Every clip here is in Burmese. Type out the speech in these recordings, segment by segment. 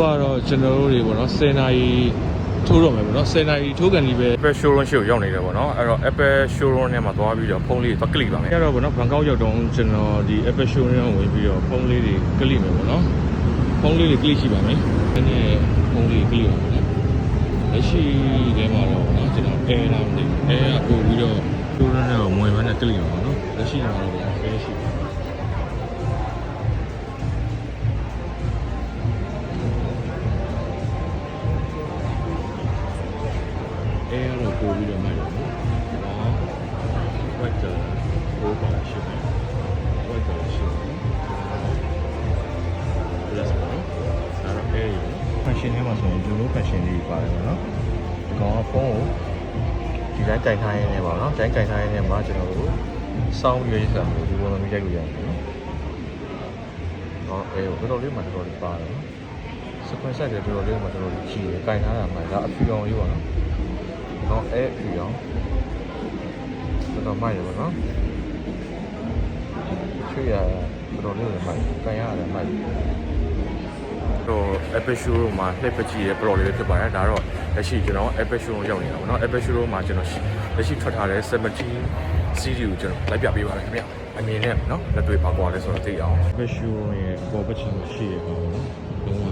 ကတော့ကျွန်တော်တို့တွေပေါ့နော်10နာရီထိုးတော့မယ်ပေါ့နော်10နာရီထိုးကန်ဒီပဲ Apple showroom ရှိကိုရောက်နေတယ်ပေါ့နော်အဲ့တော့ Apple showroom ထဲမှာသွားပြီးတော့ဖုန်းလေးသွားကလစ်ပါမယ်အဲ့တော့ပေါ့နော်ဘန်ကောက်ရောက်တော့ကျွန်တော်ဒီ Apple Showroom ကိုဝင်ပြီးတော့ဖုန်းလေးတွေကလစ်မယ်ပေါ့နော်ဖုန်းလေးတွေကလစ်ရှိပါမယ်ဒီနေ့ဖုန်းလေးကလစ်ပါမယ်နော်လက်ရှိထဲမှာတော့ပေါ့နော်ကျွန်တော် Air လာမသိဘူး Air ကပို့ပြီးတော့ Showroom နဲ့တော့ဝင်မှန်းနဲ့ကလစ်ပါပေါ့နော်လက်ရှိမှာတော့ Air ရှိပါ ပို့ပြီးတော့မှတ်တယ်နော်။ဒါဝက်တာပို့ပါရှိတယ်။ဝက်တာရှိတယ်။ plus ပါနော်။ဒါတော့အဲရယ်။ fashion ထဲမှာဆိုရင်ဒီလို fashion လေးပါတယ်ပေါ့နော်။ဒီကောင်ကဖုန်းကိုဒီတိုင်းကြိုင်ထားရင်းနဲ့ပါနော်။ကြိုင်ကြိုင်ထားရင်းနဲ့မှာကျွန်တော်တို့စောင်းရွေးစားလို့ဒီလိုမျိုးရိုက်လို့ရတယ်နော်။တော့အဲတော်တော်လေးမှတော်တော်လေးပါတယ်နော်။ sequence တွေတော်တော်လေးမှတော်တော်လေးကြီးတယ်။ကြိုင်ထားတာမှဒါအဖြူအောင်လေးပါနော်။ တော့အဲ့အဖြူအောင်တော်တော်မိုက်တယ်ပေါ့နော်ချွေရတော်တော်လေးလည်းမိုက်ကန်ရတယ်မိုက်တော့ Apple showroom မှာလှည့်ပကြည့်တဲ့ Pro လေးဖြစ်ပါတယ်ဒါတော့လက်ရှိကျွန်တော် Apple showroom ရောက်နေတာပေါ့နော် Apple showroom မှာကျွန်တော်လက်ရှိထွက်ထားတဲ့17 series ကိုကျွန်တော်လိုက်ပြပေးပါမယ်ခင်ဗျအမြင်နဲ့နော်လက်တွေ့ပါကွာလဲဆိုတော့သိအောင် Apple showroom ရဲ့အပေါ်ပတ်ချင်ရှိရပါတော့လုံးဝ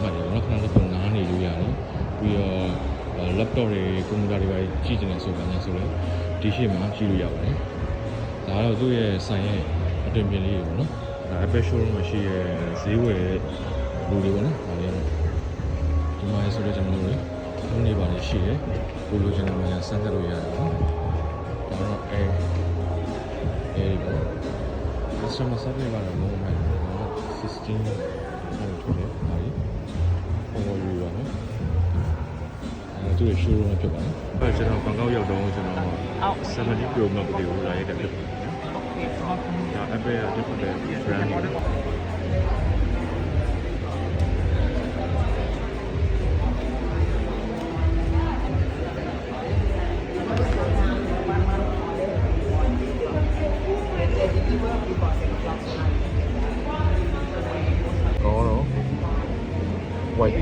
မှတ်တယ်နော်ခဏလေးပုံနားနေလို့ရတယ်ပြီးတော့ laptop တွေကွန်ပျူတာတွေပါကြည့်ကျင်နေဆိုပါညာဆိုလဲဒီရှေ့မှာကြည့်လို့ရပါတယ်ဒါကတော့သူ့ရဲ့ဆိုင်ရဲ့အတွင်ပြင်လေးတွေပေါ့နော်ဒါ Apple showroom မှာရှိရဲ့ဈေးဝယ်လူတွေပေါ့နော်ဒါတွေကတော့ဒီမှာဆိုတော့ကျွန်တော်တို့ဖုန်းတွေပါနေရှိတယ်ကိုလိုချင်တဲ့မှာစမ်းသပ်လို့ရတယ်နော်ဒါတော့အဲအဲဒီပေါ့ customer service ကတော့လုံးဝမှန်တယ်နော်16ဟုတ်တယ်ဒါကြီးဟို လိုရပါနော်အဲသူ့ရဲ့ showroom ဖြစ်ပါတယ်အဲကျွန်တော်ဘန်ကောက်ရောက်တော့ကျွန်တော်70 Pro Max ကိုလာရတဲ့ဖြစ်ပါတယ်ဒါ Apple ရဲ့ different brand တွေ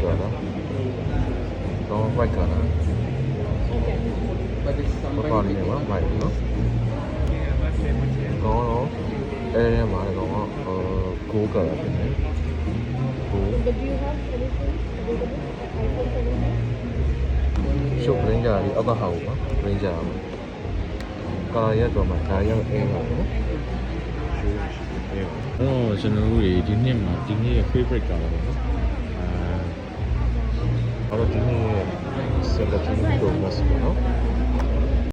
ကောတော့ white color တော့ white color ဘာပါနေမှာမိုက်နော်ကောတော့အဲထဲမှာလည်းကောတော့ဟို gold color ဖြစ်နေ gold But do you have anything available? iPhone 17? ရှုပ် ranger ဒီအောက်ကဟာကိုပါ ranger မှာကာရက်တော့မှာဒါရက်အဲပါနော်အော်ကျွန်တော်တို့ဒီနှစ်မှာဒီနှစ်ရဲ့ favorite color ပေါ့နော်အဲအဲ့တော့ဒီနှစ်ရဲ့ 생각하는 것 같습니다.